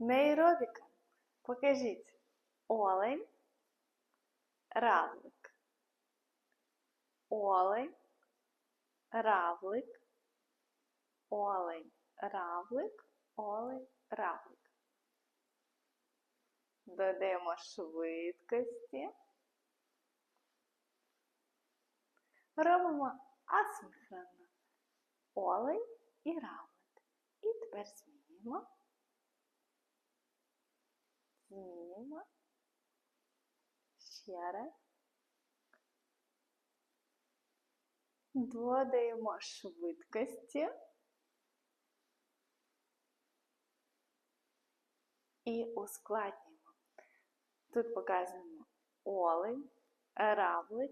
Нейробіка. Покажіть. Олень, равлик. Олень, равлик. Олень, равлик, олень, равлик. Додаємо швидкості. Робимо асинхронно. Олень і равлик. І тепер змінюємо. Змінюємо. Ще раз. Додаємо швидкості. І ускладнюємо. Тут показуємо олень, равлик.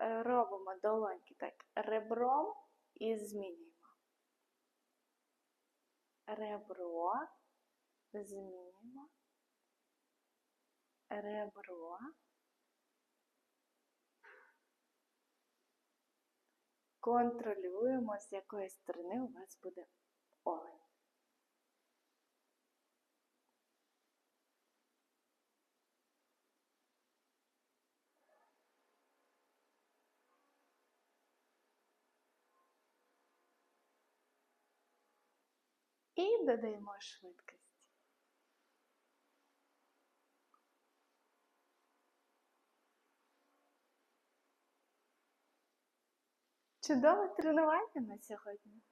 Робимо долоньки так ребром і змінюємо. Ребро, змінюємо. Ребро. Контролюємо, з якої сторони у вас буде олень. І додаємо швидкість. Чудове тренування на сьогодні.